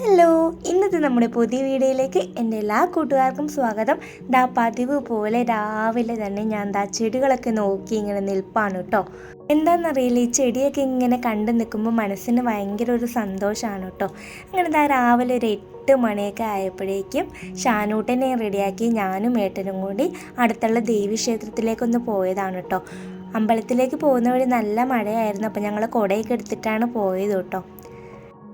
Hello ഇന്നത്തെ നമ്മുടെ പുതിയ വീഡിയോയിലേക്ക് എന്റെ എല്ലാ കൂട്ടുകാർക്കും സ്വാഗതം. ദാ പതിവ് പോലെ രാവിലെ തന്നെ ഞാൻ ദാ ചെടികളൊക്കെ നോക്കി ഇങ്ങനെ നിൽപ്പാണ് കേട്ടോ. എന്താണെന്നറിയില്ല ഈ ചെടിയൊക്കെ ഇങ്ങനെ കണ്ടു നിൽക്കുമ്പോൾ മനസ്സിന് ഭയങ്കര ഒരു സന്തോഷമാണ് കേട്ടോ. അങ്ങനെ ദാ രാവിലെ ഒരു എട്ട് മണിയൊക്കെ ആയപ്പോഴേക്കും ഷാനൂട്ടനെ റെഡിയാക്കി ഞാനും ഏട്ടനും കൂടി അടുത്തുള്ള ദേവീക്ഷേത്രത്തിലേക്കൊന്ന് പോയതാണ് കേട്ടോ. അമ്പലത്തിലേക്ക് പോകുന്ന വഴി നല്ല മഴയായിരുന്നു അപ്പോൾ ഞങ്ങൾ കുടയൊക്കെ എടുത്തിട്ടാണ് പോയത് കേട്ടോ.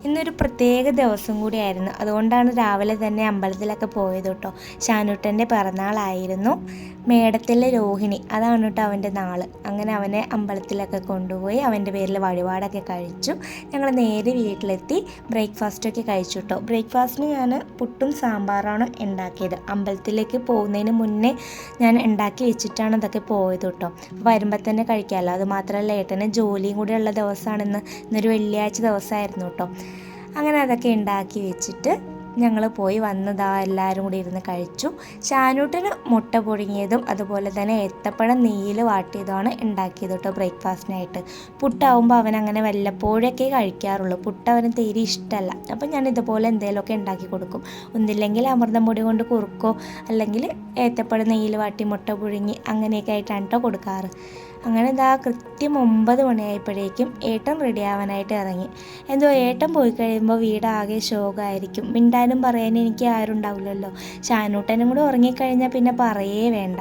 ഇന്നൊരു പ്രത്യേക ദിവസം കൂടിയായിരുന്നു. അതുകൊണ്ടാണ് രാവിലെ തന്നെ അമ്പലത്തിലൊക്കെ പോയത് കേട്ടോ. ഷാനുട്ടന്റെ പിറന്നാളായിരുന്നു. മേടത്തിലെ രോഹിണി. അതാണ് കേട്ടോ അവന്റെ നാൾ. അങ്ങനെ അവനെ അമ്പലത്തിലൊക്കെ കൊണ്ടുപോയി അവന്റെ പേരിൽ വഴിപാടൊക്കെ കഴിച്ചു. ഞങ്ങൾ നേരെ വീട്ടിലെത്തി ബ്രേക്ക്ഫാസ്റ്റൊക്കെ കഴിച്ചു കേട്ടോ. ബ്രേക്ക്ഫാസ്റ്റിന് ഞാൻ പുട്ടും സാമ്പാറാണ് ഉണ്ടാക്കിയത്. അമ്പലത്തിലേക്ക് പോകുന്നതിന് മുന്നേ ഞാൻ ഉണ്ടാക്കി വെച്ചിട്ടാണ് ഇതൊക്കെ പോയത് കേട്ടോ. വരുമ്പോൾ തന്നെ കഴിക്കാമല്ലോ. അത് മാത്രമല്ല ഏട്ടന് ജോലിയും കൂടെ ഉള്ള ദിവസമാണെന്ന് ഇന്നൊരു വെള്ളിയാഴ്ച ദിവസമായിരുന്നു കേട്ടോ. അങ്ങനെ അതൊക്കെ ഉണ്ടാക്കി വെച്ചിട്ട് ഞങ്ങൾ പോയി വന്നതാ എല്ലാവരും കൂടി ഇരുന്ന് കഴിച്ചു. ചാനൂട്ടിന് മുട്ട പൊടിങ്ങിയതും അതുപോലെ തന്നെ ഏത്തപ്പഴം നെയ്യിൽ വാട്ടിയതുമാണ് ഉണ്ടാക്കിയത് കേട്ടോ ബ്രേക്ക്ഫാസ്റ്റിനായിട്ട്. പുട്ടാവുമ്പോൾ അവൻ അങ്ങനെ വല്ലപ്പോഴൊക്കെ കഴിക്കാറുള്ളൂ. പുട്ട് അവന് തീരെ ഇഷ്ടമല്ല അപ്പം ഞാൻ ഇതുപോലെ എന്തെങ്കിലുമൊക്കെ ഉണ്ടാക്കി കൊടുക്കും. ഒന്നില്ലെങ്കിൽ അമൃതം പൊടി കൊണ്ട് കുറുക്കോ അല്ലെങ്കിൽ ഏത്തപ്പഴം നെയ്യിൽ വാട്ടി മുട്ട പുഴുങ്ങി അങ്ങനെയൊക്കെ ആയിട്ടാണ് കേട്ടോ കൊടുക്കാറ്. അങ്ങനെ ഇതാ കൃത്യം ഒമ്പത് മണിയായപ്പോഴേക്കും ഏട്ടൻ റെഡി ആവാനായിട്ട് ഇറങ്ങി. എന്തോ ഏട്ടൻ പോയി കഴിയുമ്പോൾ വീടാകെ ശോകമായിരിക്കും മിണ്ടാനും പറയാനും എനിക്ക് ആരും ഉണ്ടാവില്ലല്ലോ. ഷാനൂട്ടനും കൂടെ ഉറങ്ങിക്കഴിഞ്ഞാൽ പിന്നെ പറയേ വേണ്ട.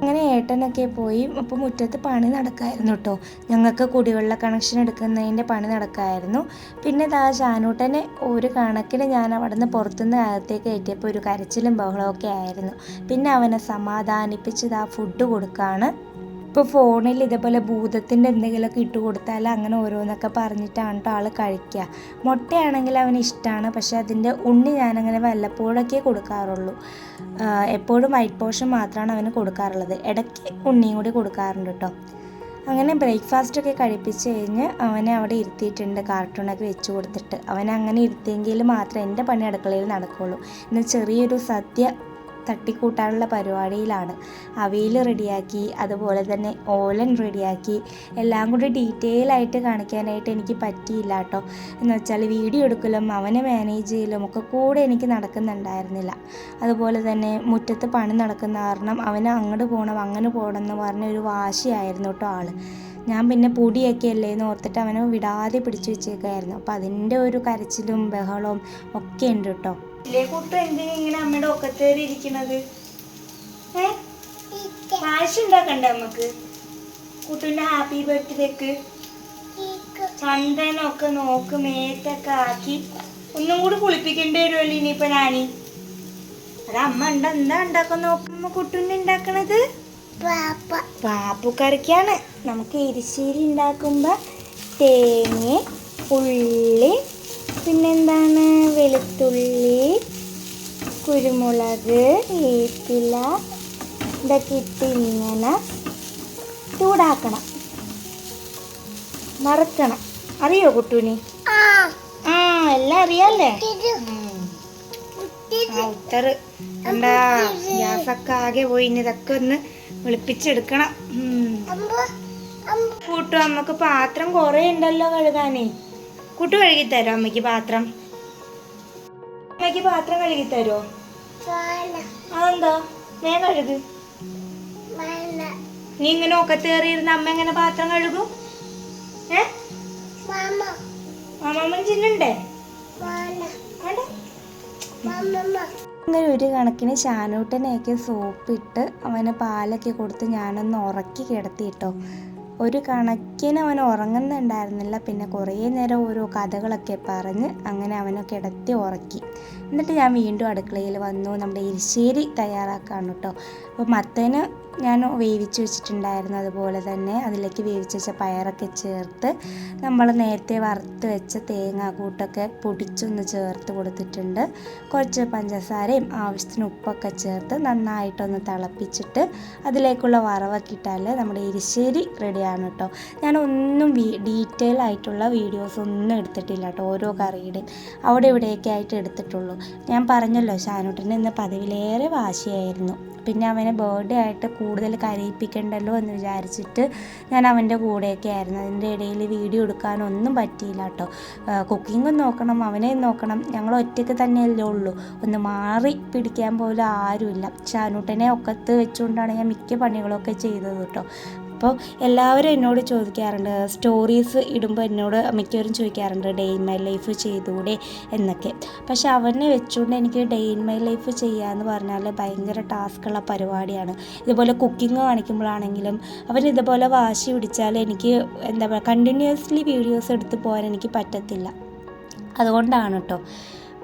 അങ്ങനെ ഏട്ടനൊക്കെ പോയി അപ്പോൾ മുറ്റത്ത് പണി നടക്കായിരുന്നു കേട്ടോ ഞങ്ങൾക്ക് കുടിവെള്ള കണക്ഷൻ എടുക്കുന്നതിന്റെ പണി നടക്കായിരുന്നു. പിന്നെ ദാ ഷാനൂട്ടനെ ഒരു കണക്കിന് ഞാൻ അവിടെ നിന്ന് പുറത്തുനിന്ന് അകത്തേക്ക് കയറ്റിയപ്പോൾ ഒരു കരച്ചിലും ബഹളമൊക്കെ ആയിരുന്നു. പിന്നെ അവനെ സമാധാനിപ്പിച്ച് ദാ ഫുഡ് കൊടുക്കുകയാണ് ഇപ്പോൾ ഫോണിൽ ഇതേപോലെ ഭൂതത്തിന്റെ എന്തെങ്കിലുമൊക്കെ ഇട്ട് കൊടുത്താൽ അങ്ങനെ ഓരോന്നൊക്കെ പറഞ്ഞിട്ടാണ് കേട്ടോ ആൾ കഴിക്കുക. മുട്ടയാണെങ്കിൽ അവന് ഇഷ്ടമാണ് പക്ഷേ അതിന്റെ ഉണ്ണി ഞാനങ്ങനെ വല്ലപ്പോഴൊക്കെ കൊടുക്കാറുള്ളൂ. എപ്പോഴും വൈറ്റ് പോർഷൻ മാത്രമാണ് അവന് കൊടുക്കാറുള്ളത്. ഇടയ്ക്ക് ഉണ്ണിയും കൂടി കൊടുക്കാറുണ്ട് കേട്ടോ. അങ്ങനെ ബ്രേക്ക്ഫാസ്റ്റൊക്കെ കഴിപ്പിച്ച് കഴിഞ്ഞ് അവനെ അവിടെ ഇരുത്തിയിട്ടുണ്ട് കാർട്ടൂണൊക്കെ വെച്ച് കൊടുത്തിട്ട്. അവനെ അങ്ങനെ ഇരുത്തിയെങ്കിൽ മാത്രമേ എന്റെ പണി അടുക്കളയിൽ നടക്കുകയുള്ളൂ എന്നാൽ ചെറിയൊരു സദ്യ തട്ടിക്കൂട്ടാനുള്ള പരിപാടിയിലാണ്. അവയിൽ റെഡിയാക്കി അതുപോലെ തന്നെ ഓലൻ റെഡിയാക്കി എല്ലാം കൂടി ഡീറ്റെയിൽ ആയിട്ട് കാണിക്കാനായിട്ട് എനിക്ക് പറ്റിയില്ല കേട്ടോ. എന്ന് വെച്ചാൽ വീഡിയോ എടുക്കലും അവനെ മാനേജ് ചെയ്യലും ഒക്കെ കൂടെ എനിക്ക് നടക്കുന്നുണ്ടായിരുന്നില്ല. അതുപോലെ തന്നെ മുറ്റത്ത് പണി നടക്കുന്ന കാരണം അവന് അങ്ങോട്ട് പോകണം അങ്ങനെ പോകണം എന്ന് പറഞ്ഞ ഒരു വാശിയായിരുന്നു കേട്ടോ ആൾ. ഞാൻ പിന്നെ പൊടിയൊക്കെ അല്ലേ എന്ന് ഓർത്തിട്ട് അവനെ വിടാതെ പിടിച്ചു വെച്ചേക്കായിരുന്നു. അപ്പോൾ അതിന്റെ ഒരു കരച്ചിലും ബഹളവും ഒക്കെ ഉണ്ട് കേട്ടോ. കുട്ടു എന്തിനാ ഇങ്ങനെ അമ്മയുടെ ഒക്കത്തേറി ഇരിക്കണത്? ഏ? കാശ് ഉണ്ടാക്കണ്ടേ നമുക്ക് കുട്ടുവിന്റെ ഹാപ്പി ബർത്ത്ഡേക്ക്? ചന്ദനൊക്കെ നോക്ക് മേത്തൊക്കെ ആക്കി ഒന്നും കൂടി കുളിപ്പിക്കേണ്ടി വരുമല്ലോ ഇനിയിപ്പോ നാനി അത് അമ്മ ഉണ്ട എന്താ ഉണ്ടാക്കാൻ നോക്കുമ്പോ കുട്ടുവിന്റെ ഉണ്ടാക്കണത്? പാപ്പുക്കറിക്കാണ് നമുക്ക് എരിശ്ശേരി ഉണ്ടാക്കുമ്പോ തേങ്ങ ഉള്ളി പിന്നെന്താണ്? വെളുത്തുള്ളി കുരുമുളക് ഏത്തില ഇതൊക്കെ ഇട്ട് ഇങ്ങനെ ചൂടാക്കണം. മറക്കണം അറിയോ കുട്ടൂനി? ആ. എല്ലാം അറിയാല്ലേ? ഉത്തറ് എന്താ ഗ്യാസൊക്കെ ആകെ പോയി ഇനി ഇതൊക്കെ ഒന്ന് വെളുപ്പിച്ചെടുക്കണം. കൂട്ടു. നമുക്ക് പാത്രം കുറേ ഉണ്ടല്ലോ കഴുകാനേ. കൂട്ടു കഴുകി തരോ അമ്മയ്ക്ക് പാത്രം? അമ്മയ്ക്ക് പാത്രം കഴുകി തരോ അതെന്താ? ഞാൻ കഴുകു. നീ ഇങ്ങനെ ഒക്കത്തേറിയിരുന്ന അമ്മ എങ്ങനെ പാത്രം കഴുകും? ഏ? ചിന്നുണ്ടേ? അങ്ങനെ ഒരു കണക്കിന് ഷാനൂട്ടനെയൊക്കെ സോപ്പിട്ട് അവന് പാലൊക്കെ കൊടുത്ത് ഞാനൊന്ന് ഉറക്കി കിടത്തി കേട്ടോ ഒരു കണക്കിന് അവൻ ഉറങ്ങുന്നുണ്ടായിരുന്നില്ല. പിന്നെ കുറേ നേരം ഓരോ കഥകളൊക്കെ പറഞ്ഞ് അങ്ങനെ അവനെ കിടത്തി ഉറക്കി. എന്നിട്ട് ഞാൻ വീണ്ടും അടുക്കളയിൽ വന്നു. നമ്മുടെ എരിശ്ശേരി തയ്യാറാക്കാണ് കേട്ടോ. അപ്പോൾ മത്തന് ഞാൻ വേവിച്ച് വെച്ചിട്ടുണ്ടായിരുന്നു അതുപോലെ തന്നെ അതിലേക്ക് വേവിച്ച് വെച്ച പയറൊക്കെ ചേർത്ത് നമ്മൾ നേരത്തെ വറുത്ത് വെച്ച തേങ്ങാക്കൂട്ടൊക്കെ പൊടിച്ചൊന്ന് ചേർത്ത് കൊടുത്തിട്ടുണ്ട്. കുറച്ച് പഞ്ചസാരയും ആവശ്യത്തിന് ഉപ്പൊക്കെ ചേർത്ത് നന്നായിട്ടൊന്ന് തിളപ്പിച്ചിട്ട് അതിലേക്കുള്ള വറവൊക്കെ ഇട്ടാൽ നമ്മുടെ എരിശ്ശേരി റെഡിയാണ് കേട്ടോ ഞാൻ ഒന്നും ഡീറ്റെയിൽ ആയിട്ടുള്ള വീഡിയോസ് ഒന്നും എടുത്തിട്ടില്ല കേട്ടോ ഓരോ കറിയുടെയും അവിടെ ഇവിടെയൊക്കെ ആയിട്ട് എടുത്തിട്ടുള്ളൂ. ഞാൻ പറഞ്ഞല്ലോ ഷാനൂട്ടിന് ഇന്ന് പതിവിലേറെ വാശിയായിരുന്നു. പിന്നെ അവനെ ബർത്ത്ഡേ ആയിട്ട് കൂടുതൽ കരയിപ്പിക്കണ്ടല്ലോ എന്ന് വിചാരിച്ചിട്ട് ഞാൻ അവന്റെ കൂടെയൊക്കെ ആയിരുന്നു. അതിന്റെ ഇടയിൽ വീഡിയോ എടുക്കാനൊന്നും പറ്റിയില്ല കേട്ടോ. കുക്കിങ്ങും നോക്കണം അവനെ നോക്കണം. ഞങ്ങൾ ഒറ്റയ്ക്ക് തന്നെയല്ലേ ഉള്ളൂ. ഒന്ന് മാറി പിടിക്കാൻ പോലും ആരുമില്ല. ഷാനൂട്ടനെ ഒക്കത്ത് വെച്ചുകൊണ്ടാണ് ഞാൻ മിക്ക പണികളൊക്കെ ചെയ്തത് കേട്ടോ. അപ്പോൾ എല്ലാവരും എന്നോട് ചോദിക്കാറുണ്ട് സ്റ്റോറീസ് ഇടുമ്പോൾ എന്നോട് മിക്കവരും ചോദിക്കാറുണ്ട് ഡേ ഇൻ മൈ ലൈഫ് ചെയ്തുകൂടെ എന്നൊക്കെ. പക്ഷെ അവനെ വെച്ചുകൊണ്ട് എനിക്ക് ഡേ ഇൻ മൈ ലൈഫ് ചെയ്യുക എന്ന് പറഞ്ഞാൽ ഭയങ്കര ടാസ്ക്കുള്ള പരിപാടിയാണ്. ഇതുപോലെ കുക്കിംഗ് കാണിക്കുമ്പോഴാണെങ്കിലും അവൻ ഇതുപോലെ വാശി പിടിച്ചാൽ എനിക്ക് എന്താ പറയുക കണ്ടിന്യൂസ്ലി വീഡിയോസ് എടുത്ത് പോകാൻ എനിക്ക് പറ്റത്തില്ല. അതുകൊണ്ടാണ് കേട്ടോ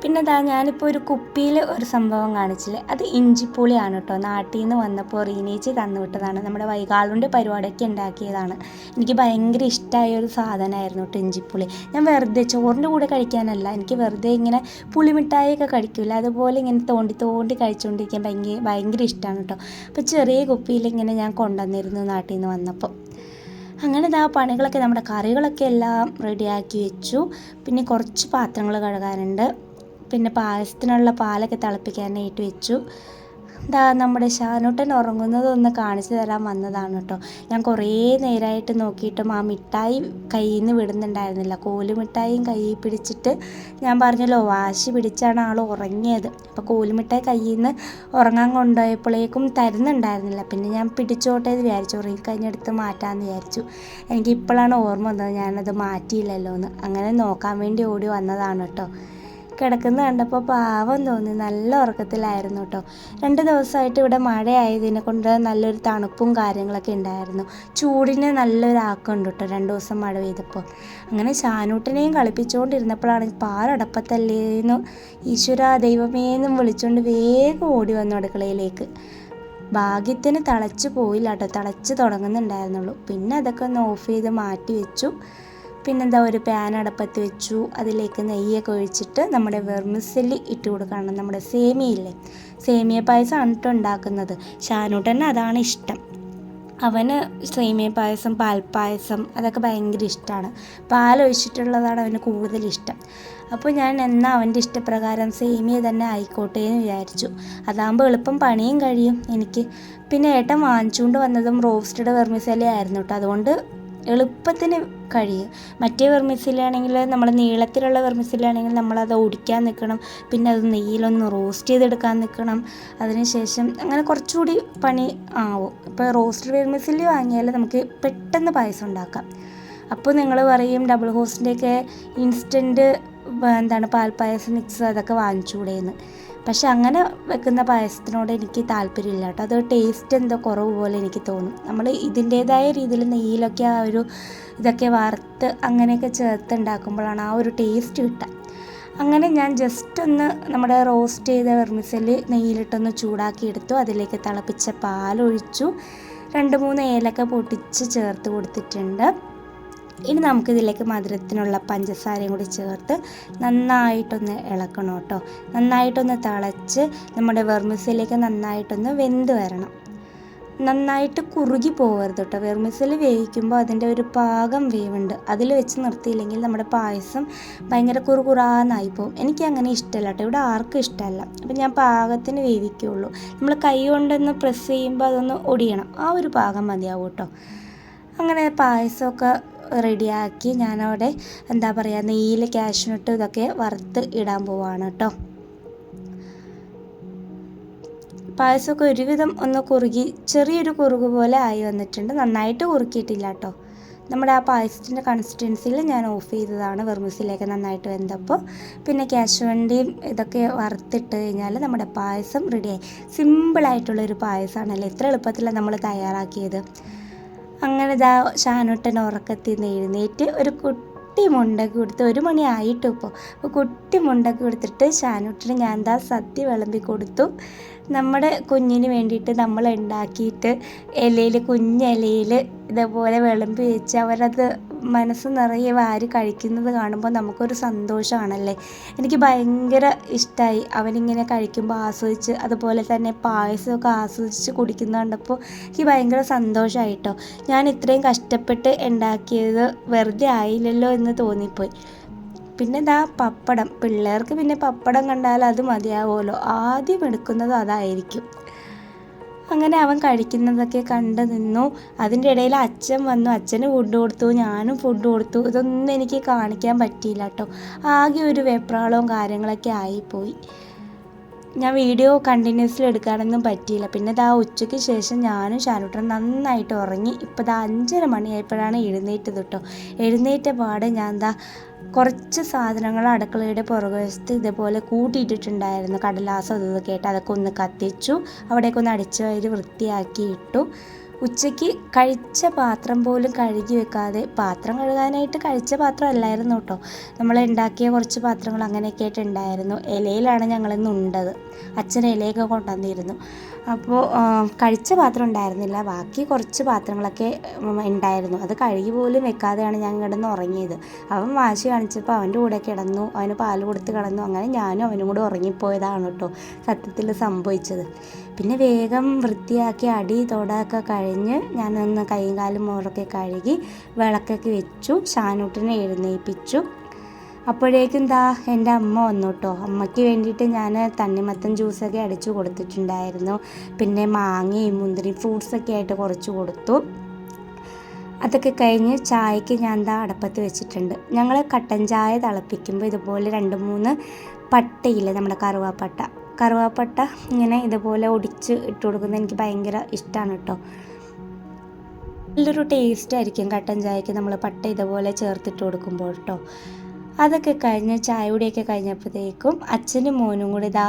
പിന്നെ ദാ ഞാനിപ്പോൾ ഒരു കുപ്പിയിൽ ഒരു സംഭവം കാണിച്ചില്ലേ? അത് ഇഞ്ചിപ്പുളിയാണ് കേട്ടോ നാട്ടിൽ നിന്ന് വന്നപ്പോൾ റീനേജ് തന്നു വിട്ടതാണ്. നമ്മുടെ വൈകാളുണ്ട് പരിപാടിയൊക്കെ ഉണ്ടാക്കിയതാണ്. എനിക്ക് ഭയങ്കര ഇഷ്ടമായ ഒരു സാധനമായിരുന്നു കേട്ടോ ഇഞ്ചിപ്പുളി. ഞാൻ വെറുതെ ചോറിന്റെ കൂടെ കഴിക്കാനല്ല എനിക്ക് വെറുതെ ഇങ്ങനെ പുളിമിഠായിയൊക്കെ കഴിക്കില്ല അതുപോലെ ഇങ്ങനെ തോണ്ടി തോണ്ടി കഴിച്ചുകൊണ്ടിരിക്കാൻ ഭയങ്കര ഭയങ്കര ഇഷ്ടമാണ് കേട്ടോ അപ്പോൾ ചെറിയ കുപ്പിയിൽ ഇങ്ങനെ ഞാൻ കൊണ്ടുവന്നിരുന്നു നാട്ടിൽ നിന്ന് വന്നപ്പോൾ അങ്ങനെ ഇതാ പണികളൊക്കെ നമ്മുടെ കറികളൊക്കെ എല്ലാം റെഡിയാക്കി വെച്ചു. പിന്നെ കുറച്ച് പാത്രങ്ങൾ കഴുകാനുണ്ട്. പിന്നെ പായസത്തിനുള്ള പാലൊക്കെ തിളപ്പിക്കാനായിട്ട് വെച്ചു. ദാ നമ്മുടെ ഷാനൂട്ടൻ ഉറങ്ങുന്നതൊന്ന് കാണിച്ചു തരാൻ വന്നതാണ് കേട്ടോ. ഞാൻ കുറേ നേരമായിട്ട് നോക്കിയിട്ടും ആ മിഠായി കയ്യിൽ നിന്ന് വിടുന്നുണ്ടായിരുന്നില്ല കോലുമിഠായും കയ്യിൽ പിടിച്ചിട്ട് ഞാൻ പറഞ്ഞല്ലോ വാശി പിടിച്ചാണ് ആൾ ഉറങ്ങിയത്. അപ്പോൾ കോലുമിഠായി കയ്യിൽ നിന്ന് ഉറങ്ങാൻ കൊണ്ടുപോയപ്പോഴേക്കും തരുന്നുണ്ടായിരുന്നില്ല. പിന്നെ ഞാൻ പിടിച്ചോട്ടെ എന്ന് വിചാരിച്ചു. ഉറങ്ങി കഴിഞ്ഞെടുത്ത് മാറ്റാമെന്ന് വിചാരിച്ചു. എനിക്ക് ഇപ്പോഴാണ് ഓർമ്മ വന്നത് ഞാനത് മാറ്റിയില്ലല്ലോ എന്ന് അങ്ങനെ നോക്കാൻ വേണ്ടി ഓടി വന്നതാണ് കേട്ടോ. കിടക്കുന്ന കണ്ടപ്പോൾ പാവം തോന്നി. നല്ല ഉറക്കത്തിലായിരുന്നു കേട്ടോ രണ്ട് ദിവസമായിട്ട് ഇവിടെ മഴയായതിനെ കൊണ്ട് നല്ലൊരു തണുപ്പും കാര്യങ്ങളൊക്കെ ഉണ്ടായിരുന്നു. ചൂടിനെ നല്ലൊരു ആക്കമുണ്ട് കേട്ടോ രണ്ട് ദിവസം മഴ പെയ്തപ്പോൾ. അങ്ങനെ ചാനൂട്ടിനെയും കളിപ്പിച്ചുകൊണ്ടിരുന്നപ്പോഴാണ് പാലടപ്പത്തല്ലേന്ന് ഈശ്വര ദൈവമേന്നും വിളിച്ചുകൊണ്ട് വേഗം ഓടി വന്നു അടുക്കളയിലേക്ക്. ഭാഗ്യത്തിന് തളച്ച് പോയില്ല കേട്ടോ തളച്ച് തുടങ്ങുന്നുണ്ടായിരുന്നുള്ളൂ. പിന്നെ അതൊക്കെ ഒന്ന് ഓഫ് ചെയ്ത് മാറ്റി വെച്ചു. പിന്നെന്താ ഒരു പാൻ അടപ്പത്ത് വെച്ചു. അതിലേക്ക് നെയ്യൊക്കെ ഒഴിച്ചിട്ട് നമ്മുടെ വെർമിസെല്ലി ഇട്ട് കൊടുക്കണം. നമ്മുടെ സേമിയയില്ലേ? സേമിയ പായസമാണ് കേട്ടോ ഉണ്ടാക്കുന്നത്. ഷാനൂട്ടന് അതാണ് ഇഷ്ടം. അവന് സേമിയ പായസം പാൽപ്പായസം അതൊക്കെ ഭയങ്കര ഇഷ്ടമാണ് പാലൊഴിച്ചിട്ടുള്ളതാണ് അവന് കൂടുതൽ ഇഷ്ടം. അപ്പോൾ ഞാൻ എന്നാൽ അവന്റെ ഇഷ്ടപ്രകാരം സേമിയ തന്നെ ആയിക്കോട്ടെ എന്ന് വിചാരിച്ചു. അതാകുമ്പോൾ എളുപ്പം പണിയും കഴിയും എനിക്ക്. പിന്നെ ഏട്ടൻ വാങ്ങിച്ചുകൊണ്ട് വന്നതും റോസ്റ്റഡ് വെർമിസലി ആയിരുന്നു കേട്ടോ അതുകൊണ്ട് എളുപ്പത്തിന് കഴിയും. മറ്റേ വെർമിസിലാണെങ്കിൽ നമ്മൾ നീളത്തിലുള്ള വെർമിസിലാണെങ്കിൽ നമ്മളത് ഒടിക്കാൻ നിൽക്കണം പിന്നെ അത് നെയ്യിലൊന്ന് റോസ്റ്റ് ചെയ്തെടുക്കാൻ നിൽക്കണം അതിനുശേഷം അങ്ങനെ കുറച്ചുകൂടി പണി ആവും. ഇപ്പോൾ റോസ്റ്റഡ് വെർമിസിൽ വാങ്ങിയാൽ നമുക്ക് പെട്ടെന്ന് പായസം ഉണ്ടാക്കാം. അപ്പോൾ നിങ്ങൾ പറയും ഡബിൾ ഹോസ്റ്റിന്റെയൊക്കെ ഇൻസ്റ്റന്റ് എന്താണ് പാൽപ്പായസം മിക്സ് അതൊക്കെ വാങ്ങിച്ചുകൂടെയെന്ന് പക്ഷെ അങ്ങനെ വെക്കുന്ന പായസത്തിനോട് എനിക്ക് താല്പര്യമില്ല കേട്ടോ. അത് ടേസ്റ്റ് എന്തോ കുറവ് പോലെ എനിക്ക് തോന്നും. നമ്മൾ ഇതിന്റേതായ രീതിയിൽ നെയ്യിലൊക്കെ ആ ഒരു ഇതൊക്കെ വറുത്ത് അങ്ങനെയൊക്കെ ചേർത്ത് ഉണ്ടാക്കുമ്പോഴാണ് ആ ഒരു ടേസ്റ്റ് കിട്ടുക. അങ്ങനെ ഞാൻ ജസ്റ്റ് ഒന്ന് നമ്മുടെ റോസ്റ്റ് ചെയ്ത വെർമിസൽ നെയ്യിലിട്ടൊന്ന് ചൂടാക്കി എടുത്തു. അതിലേക്ക് തിളപ്പിച്ച പാലൊഴിച്ചു. രണ്ട് മൂന്ന് ഏലക്ക പൊട്ടിച്ച് ചേർത്ത് കൊടുത്തിട്ടുണ്ട്. ഇനി നമുക്കിതിലേക്ക് മധുരത്തിനുള്ള പഞ്ചസാരയും കൂടി ചേർത്ത് നന്നായിട്ടൊന്ന് ഇളക്കണം കേട്ടോ. നന്നായിട്ടൊന്ന് തിളച്ച് നമ്മുടെ വെർമിസിലേക്ക് നന്നായിട്ടൊന്ന് വെന്ത് വരണം. നന്നായിട്ട് കുറുകി പോകരുത് കേട്ടോ. വെർമിസിൽ വേവിക്കുമ്പോൾ അതിന്റെ ഒരു പാകം വേവുണ്ട്. അതിൽ വെച്ച് നിർത്തിയില്ലെങ്കിൽ നമ്മുടെ പായസം ഭയങ്കര കുറുകുറാന്നായി പോകും എനിക്ക് അങ്ങനെ ഇഷ്ടമല്ല കേട്ടോ. ഇവിടെ ആർക്കും ഇഷ്ടമല്ല. അപ്പം ഞാൻ പാകത്തിന് വേവിക്കുകയുള്ളൂ നമ്മൾ കൈ കൊണ്ടൊന്ന് പ്രസ് ചെയ്യുമ്പോൾ അതൊന്ന് ഒടിയണം. ആ ഒരു പാകം മതിയാവും കേട്ടോ. അങ്ങനെ പായസമൊക്കെ റെഡിയാക്കി ഞാനവിടെ എന്താ പറയുക നെയ്യിൽ കാഷ്നട്ട് ഇതൊക്കെ വറുത്ത് ഇടാൻ പോവാണ് കേട്ടോ പായസമൊക്കെ ഒരുവിധം ഒന്ന് കുറുകി ചെറിയൊരു കുറുകു പോലെ ആയി വന്നിട്ടുണ്ട്. നന്നായിട്ട് കുറുക്കിയിട്ടില്ല കേട്ടോ നമ്മുടെ ആ പായസത്തിന്റെ കൺസിസ്റ്റൻസിയിൽ ഞാൻ ഓഫ് ചെയ്തതാണ് വെർമിസിലേക്ക് നന്നായിട്ട് വെന്തപ്പോൾ. പിന്നെ കാശുവണ്ടിയും ഇതൊക്കെ വറുത്തിട്ട് കഴിഞ്ഞാൽ നമ്മുടെ പായസം റെഡിയായി സിമ്പിളായിട്ടുള്ളൊരു പായസമാണല്ലോ എത്ര എളുപ്പത്തിലാണ് നമ്മൾ തയ്യാറാക്കിയത്. അങ്ങനെ ഇതാ ഷാനുട്ടൻ ഉറക്കത്തിൽ നിന്ന് എഴുന്നേറ്റ് ഒരു കുട്ടി മുണ്ടൊക്കെ കൊടുത്ത് ഒരു മണി ആയിട്ടും ഇപ്പോൾ കുട്ടി മുണ്ടൊക്കെ കൊടുത്തിട്ട് ഷാനോട്ടന് ഞാൻ എന്താ സദ്യ വിളമ്പി കൊടുത്തു. നമ്മുടെ കുഞ്ഞിന് വേണ്ടിയിട്ട് നമ്മൾ ഉണ്ടാക്കിയിട്ട് ഇലയിൽ കുഞ്ഞിലയിൽ ഇതേപോലെ വിളമ്പി വെച്ച് അവരത് മനസ്സ് നിറയെ വാരി കഴിക്കുന്നത് കാണുമ്പോൾ നമുക്കൊരു സന്തോഷമാണല്ലേ? എനിക്ക് ഭയങ്കര ഇഷ്ടമായി അവനിങ്ങനെ കഴിക്കുമ്പോൾ ആസ്വദിച്ച് അതുപോലെ തന്നെ പായസമൊക്കെ ആസ്വദിച്ച് കുടിക്കുന്നത് കണ്ടപ്പോൾ എനിക്ക് ഭയങ്കര സന്തോഷമായിട്ടോ? ഞാൻ ഇത്രയും കഷ്ടപ്പെട്ട് ഉണ്ടാക്കിയത് വെറുതെ ആയില്ലല്ലോ എന്ന് തോന്നിപ്പോയി. പിന്നെ ഇതാ പപ്പടം. പിള്ളേർക്ക് പിന്നെ പപ്പടം കണ്ടാൽ അത് മതിയാവുമല്ലോ. ആദ്യം എടുക്കുന്നത് അതായിരിക്കും. അങ്ങനെ അവൻ കഴിക്കുന്നതൊക്കെ കണ്ടു നിന്നു. അതിന്റെ ഇടയിൽ അച്ഛൻ വന്നു. അച്ഛന് ഫുഡ് കൊടുത്തു. ഞാനും ഫുഡ് കൊടുത്തു. ഇതൊന്നും എനിക്ക് കാണിക്കാൻ പറ്റിയില്ല കേട്ടോ. ആകെ ഒരു വെപ്രാളവും കാര്യങ്ങളൊക്കെ ആയിപ്പോയി. ഞാൻ വീഡിയോ കണ്ടിന്യൂസ്ലി എടുക്കാനൊന്നും പറ്റിയില്ല. പിന്നെ ദാ ഉച്ചയ്ക്ക് ശേഷം ഞാനും ഷാനുട്ടൻ നന്നായിട്ട് ഉറങ്ങി. ഇപ്പോൾ ദാ അഞ്ചര മണിയായപ്പോഴാണ് എഴുന്നേറ്റത് കേട്ടോ. എഴുന്നേറ്റ പാടെ ഞാൻ ദാ കുറച്ച് സാധനങ്ങൾ അടുക്കളയുടെ പുറകുവശത്ത് ഇതേപോലെ കൂട്ടിയിട്ടിട്ടുണ്ടായിരുന്നു. കടലാസം അത് കേട്ട് അതൊക്കെ ഒന്ന് കത്തിച്ചു. അവിടേക്ക് ഒന്ന് അടിച്ചു വാരി വൃത്തിയാക്കി ഇട്ടു. ഉച്ചയ്ക്ക് കഴിച്ച പാത്രം പോലും കഴുകി വെക്കാതെ പാത്രം കഴുകാനായിട്ട് കഴിച്ച പാത്രം അല്ലായിരുന്നു കേട്ടോ. നമ്മൾ ഉണ്ടാക്കിയ കുറച്ച് പാത്രങ്ങൾ അങ്ങനെയൊക്കെ ആയിട്ട് ഉണ്ടായിരുന്നു. ഇലയിലാണ് ഞങ്ങളിന്ന് ഉണ്ടത്. അച്ഛൻ ഇലയൊക്കെ കൊണ്ടുവന്നിരുന്നു. അപ്പോൾ കഴിച്ച പാത്രം ഉണ്ടായിരുന്നില്ല. ബാക്കി കുറച്ച് പാത്രങ്ങളൊക്കെ ഉണ്ടായിരുന്നു. അത് കഴുകി പോലും വെക്കാതെയാണ് ഞാൻ കിടന്ന് ഉറങ്ങിയത്. അവൻ വാശി കാണിച്ചപ്പോൾ അവന്റെ കൂടെ കിടന്നു അവന് പാൽ കൊടുത്ത് കിടന്നു. അങ്ങനെ ഞാനും അവനും കൂടെ ഉറങ്ങിപ്പോയതാണ് കേട്ടോ സത്യത്തിൽ സംഭവിച്ചത്. പിന്നെ വേഗം വൃത്തിയാക്കി അടി തൊടൊക്കെ കഴിഞ്ഞ് ഞാനൊന്ന് കൈകാലും മുറൊക്കെ കഴുകി വിളക്കൊക്കെ വെച്ചു. ഷാനൂട്ടിനെ എഴുന്നേൽപ്പിച്ചു. അപ്പോഴേക്കും ദാ എന്റെ അമ്മ വന്നു കേട്ടോ അമ്മയ്ക്ക് വേണ്ടിയിട്ട് ഞാൻ തണ്ണിമത്തൻ ജ്യൂസൊക്കെ അടിച്ചു കൊടുത്തിട്ടുണ്ടായിരുന്നു. പിന്നെ മാങ്ങയും മുന്തിരി ഫ്രൂട്ട്സൊക്കെ ആയിട്ട് കുറച്ച് കൊടുത്തു. അതൊക്കെ കഴിഞ്ഞ് ചായക്ക് ഞാൻ ദാ അടപ്പത്ത് വെച്ചിട്ടുണ്ട്. ഞങ്ങൾ കട്ടൻ ചായ തിളപ്പിക്കുമ്പോൾ ഇതുപോലെ രണ്ട് മൂന്ന് പട്ടയില്ലേ നമ്മുടെ കറുവാപ്പട്ട. കറുവാപ്പട്ട ഇങ്ങനെ ഇതുപോലെ ഒടിച്ച് ഇട്ട് കൊടുക്കുന്നത് എനിക്ക് ഭയങ്കര ഇഷ്ടമാണ് കേട്ടോ. നല്ലൊരു ടേസ്റ്റ് ആയിരിക്കും കട്ടൻ ചായക്ക് നമ്മൾ പട്ട ഇതുപോലെ ചേർത്തിട്ട് കൊടുക്കുമ്പോൾ കേട്ടോ. അതൊക്കെ കഴിഞ്ഞ് ചായ കുടിയൊക്കെ കഴിഞ്ഞപ്പോഴത്തേക്കും അച്ഛനും മോനും കൂടി ഇതാ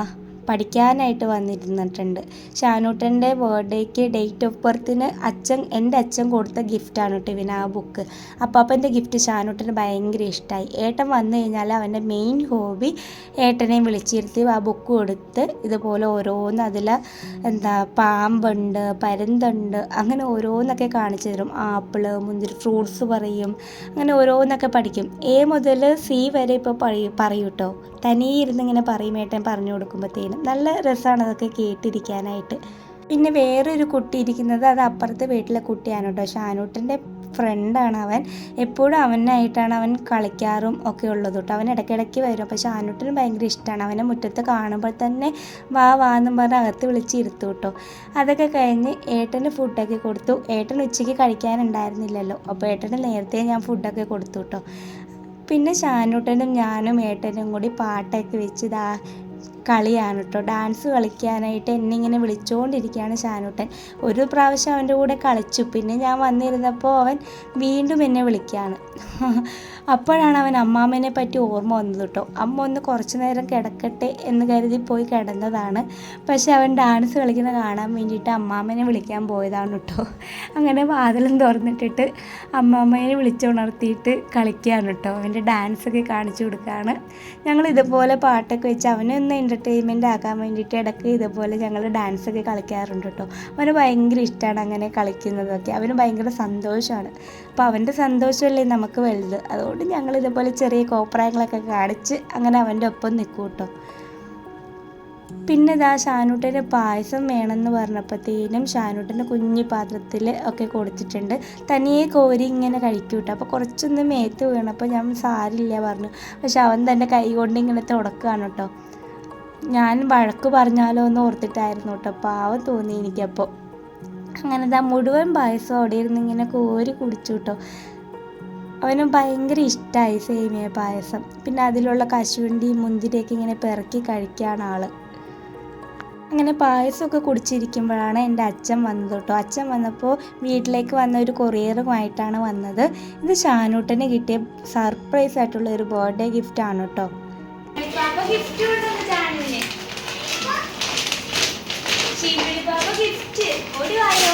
പഠിക്കാനായിട്ട് വന്നിരുന്നിട്ടുണ്ട്. ഷാനൂട്ടന്റെ ബർത്ത്ഡേക്ക് ഡേറ്റ് ഓഫ് ബർത്തിന് അച്ഛൻ എന്റെ അച്ഛൻ കൊടുത്ത ഗിഫ്റ്റാണ് കേട്ടോ ഇവന് ആ ബുക്ക്. അപ്പാപ്പന്റെ ഗിഫ്റ്റ് ഷാനൂട്ടന് ഭയങ്കര ഇഷ്ടമായി ഏട്ടൻ വന്നു കഴിഞ്ഞാൽ അവന്റെ മെയിൻ ഹോബി ഏട്ടനെയും വിളിച്ചിരുത്തി ആ ബുക്ക് കൊടുത്ത് ഇതുപോലെ ഓരോന്ന് അതിൽ എന്താ പാമ്പുണ്ട് പരന്തുണ്ട് അങ്ങനെ ഓരോന്നൊക്കെ കാണിച്ചു തരും. ആപ്പിൾ മുന്തിരി ഫ്രൂട്ട്സ് പറയും അങ്ങനെ ഓരോന്നൊക്കെ പഠിക്കും. എ മുതൽ സി വരെ ഇപ്പോൾ പറയും പറയും കേട്ടോ. തനിയെ ഇരുന്ന് ഇങ്ങനെ പറയും ഏട്ടൻ പറഞ്ഞു കൊടുക്കുമ്പോഴത്തേനും നല്ല രസമാണ് അതൊക്കെ കേട്ടിരിക്കാനായിട്ട്. പിന്നെ വേറൊരു കുട്ടി ഇരിക്കുന്നത് അത് അപ്പുറത്തെ വീട്ടിലെ കുട്ടിയാണ് കേട്ടോ. ഷാനൂട്ടിന്റെ ഫ്രണ്ടാണ് അവൻ. എപ്പോഴും അവനായിട്ടാണ് അവൻ കളിക്കാറും ഒക്കെ ഉള്ളത് കേട്ടോ. അവൻ ഇടയ്ക്കിടയ്ക്ക് വരും. അപ്പോൾ ഷാനൂട്ടിന് ഭയങ്കര ഇഷ്ടമാണ് അവനെ മുറ്റത്ത് കാണുമ്പോൾ തന്നെ വാ വാ എന്നും പറഞ്ഞ് അകത്ത് വിളിച്ചിരുത്തു കേട്ടോ. അതൊക്കെ കഴിഞ്ഞ് ഏട്ടന് ഫുഡൊക്കെ കൊടുത്തു. ഏട്ടൻ ഉച്ചയ്ക്ക് കഴിക്കാനുണ്ടായിരുന്നില്ലല്ലോ. അപ്പോൾ ഏട്ടന് നേരത്തെ ഞാൻ ഫുഡൊക്കെ കൊടുത്തു കേട്ടോ. പിന്നെ ഷാനൂട്ടനും ഞാനും ഏട്ടനും കൂടി പാട്ടൊക്കെ വെച്ച് ഇതാ കളിയാണ് കേട്ടോ ഡാൻസ് കളിക്കാനായിട്ട് എന്നെ ഇങ്ങനെ വിളിച്ചുകൊണ്ടിരിക്കുകയാണ് ഷാനൂട്ടൻ. ഒരു പ്രാവശ്യം അവന്റെ കൂടെ കളിച്ചു. പിന്നെ ഞാൻ വന്നിരുന്നപ്പോൾ അവൻ വീണ്ടും എന്നെ വിളിക്കുകയാണ്. അപ്പോഴാണ് അവൻ അമ്മാമ്മനെ പറ്റി ഓർമ്മ വന്നത് കേട്ടോ. അമ്മ ഒന്ന് കുറച്ചു നേരം കിടക്കട്ടെ എന്ന് കരുതി പോയി കിടന്നതാണ്. പക്ഷെ അവൻ ഡാൻസ് കളിക്കുന്ന കാണാൻ വേണ്ടിയിട്ട് അമ്മാമ്മനെ വിളിക്കാൻ പോയതാണ് കേട്ടോ. അങ്ങനെ വാതിലും തുറന്നിട്ടിട്ട് അമ്മാമ്മയെ വിളിച്ചുണർത്തിയിട്ട് കളിക്കുകയാണ് കേട്ടോ. അവന്റെ ഡാൻസൊക്കെ കാണിച്ചു കൊടുക്കുകയാണ്. ഞങ്ങൾ ഇതുപോലെ പാട്ടൊക്കെ വെച്ച് അവനെ ഒന്ന് എന്റർടൈൻമെന്റ് ആക്കാൻ വേണ്ടിയിട്ട് ഇടയ്ക്ക് ഇതുപോലെ ഞങ്ങൾ ഡാൻസൊക്കെ കളിക്കാറുണ്ട് കേട്ടോ. അവന് ഭയങ്കര ഇഷ്ടമാണ് അങ്ങനെ കളിക്കുന്നതൊക്കെ. അവന് ഭയങ്കര സന്തോഷമാണ്. അപ്പോൾ അവന്റെ സന്തോഷമല്ലേ നമുക്ക് വലുത്? അതുകൊണ്ട് ഞങ്ങൾ ഇതുപോലെ ചെറിയ കോപ്രായങ്ങളൊക്കെ കാണിച്ച് അങ്ങനെ അവന്റെ ഒപ്പം നിൽക്കും കേട്ടോ. പിന്നെ ഇതാ ഷാനൂട്ടന്റെ പായസം വേണമെന്ന് പറഞ്ഞപ്പോഴത്തേനും ഷാനൂട്ടന്റെ കുഞ്ഞു പാത്രത്തിൽ ഒക്കെ കൊടുത്തിട്ടുണ്ട്. തനിയെ കോരി ഇങ്ങനെ കഴിക്കും കേട്ടോ. അപ്പോൾ കുറച്ചൊന്ന് മേത്ത് വീണപ്പോൾ ഞാൻ സാരില്ല പറഞ്ഞു. പക്ഷെ അവൻ തന്നെ കൈ കൊണ്ട് ഇങ്ങനെ തുടക്കുകയാണ് കേട്ടോ. ഞാൻ വഴക്ക് പറഞ്ഞാലോ എന്ന് ഓർത്തിട്ടായിരുന്നു കേട്ടോ. പാവം തോന്നി എനിക്കപ്പോൾ. അങ്ങനെ ഇതാ മുഴുവൻ പായസം അവിടെ ഇരുന്ന് ഇങ്ങനെ കോരി കുടിച്ചു കേട്ടോ. അവന് ഭയങ്കര ഇഷ്ടമായി സേമിയ പായസം. പിന്നെ അതിലുള്ള കശുവണ്ടി മുന്തിരിയൊക്കെ ഇങ്ങനെ പെറുക്കി കഴിക്കുകയാണ് ആൾ. അങ്ങനെ പായസമൊക്കെ കുടിച്ചിരിക്കുമ്പോഴാണ് എന്റെ അച്ഛൻ വന്നത് കേട്ടോ. അച്ഛൻ വന്നപ്പോൾ വീട്ടിലേക്ക് വന്ന ഒരു കൊറിയറുമായിട്ടാണ് വന്നത്. ഇത് ഷാനൂട്ടന് കിട്ടിയ സർപ്രൈസ് ആയിട്ടുള്ള ഒരു ബർത്ത്ഡേ ഗിഫ്റ്റ് ആണ് കേട്ടോ. ഗിഫ്റ്റ് ഓടി വായോ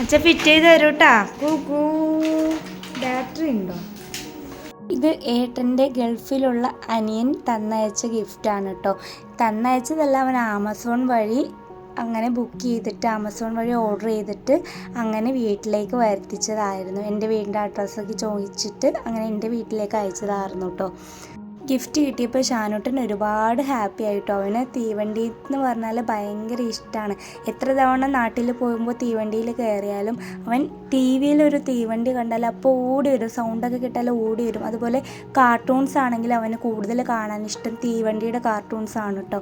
അച്ഛൻ ഫിറ്റ് ചെയ്ത് തരൂട്ടാ. ബാറ്ററി ഉണ്ടോ? ഇത് ഏട്ടന്റെ ഗൾഫിലുള്ള അനിയൻ തന്നയച്ച ഗിഫ്റ്റാണ് കേട്ടോ തന്നയച്ചതല്ല അവൻ ആമസോൺ വഴി അങ്ങനെ ബുക്ക് ചെയ്തിട്ട് ആമസോൺ വഴി ഓർഡർ ചെയ്തിട്ട് അങ്ങനെ വീട്ടിലേക്ക് വരുത്തിച്ചതായിരുന്നു. എന്റെ വീടിന്റെ അഡ്രസ്സൊക്കെ ചോദിച്ചിട്ട് അങ്ങനെ എന്റെ വീട്ടിലേക്ക് അയച്ചതായിരുന്നു കേട്ടോ ഗിഫ്റ്റ് കിട്ടിയപ്പോൾ ഷാനൂട്ടൻ ഒരുപാട് ഹാപ്പി ആയിട്ടോ. അവന് തീവണ്ടി എന്ന് പറഞ്ഞാൽ ഭയങ്കര ഇഷ്ടമാണ് എത്ര തവണ നാട്ടിൽ പോകുമ്പോൾ തീവണ്ടിയിൽ കയറിയാലും അവൻ ടി വിയിലൊരു തീവണ്ടി കണ്ടാൽ അപ്പോൾ ഓടി വരും സൗണ്ടൊക്കെ കിട്ടാൽ ഓടി വരും അതുപോലെ കാർട്ടൂൺസ് ആണെങ്കിൽ അവന് കൂടുതൽ കാണാൻ ഇഷ്ടം തീവണ്ടിയുടെ കാർട്ടൂൺസ് ആണ് കേട്ടോ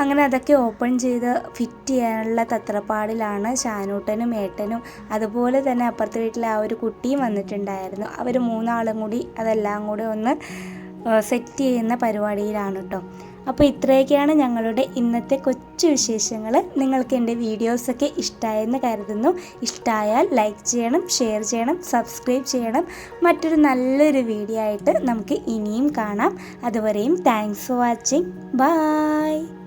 അങ്ങനെ അതൊക്കെ ഓപ്പൺ ചെയ്ത് ഫിറ്റ് ചെയ്യാനുള്ള തത്രപ്പാടിലാണ് ഷാനൂട്ടനും ഏട്ടനും. അതുപോലെ തന്നെ അപ്പുറത്തെ വീട്ടിലെ ആ ഒരു കുട്ടിയും വന്നിട്ടുണ്ടായിരുന്നു. അവർ മൂന്നാളും കൂടി അതെല്ലാം കൂടി ഒന്ന് സെറ്റ് ചെയ്യുന്ന പരിപാടിയിലാണ് കേട്ടോ അപ്പോൾ ഇത്രയൊക്കെയാണ് ഞങ്ങളുടെ ഇന്നത്തെ കൊച്ചു വിശേഷങ്ങൾ നിങ്ങൾക്ക് എന്റെ വീഡിയോസൊക്കെ ഇഷ്ടമായെന്ന് കരുതുന്നു. ഇഷ്ടമായാൽ ലൈക്ക് ചെയ്യണം ഷെയർ ചെയ്യണം സബ്സ്ക്രൈബ് ചെയ്യണം. മറ്റൊരു നല്ലൊരു വീഡിയോ ആയിട്ട് നമുക്ക് ഇനിയും കാണാം. അതുവരെയും താങ്ക്സ് ഫോർ വാച്ചിങ് ബൈ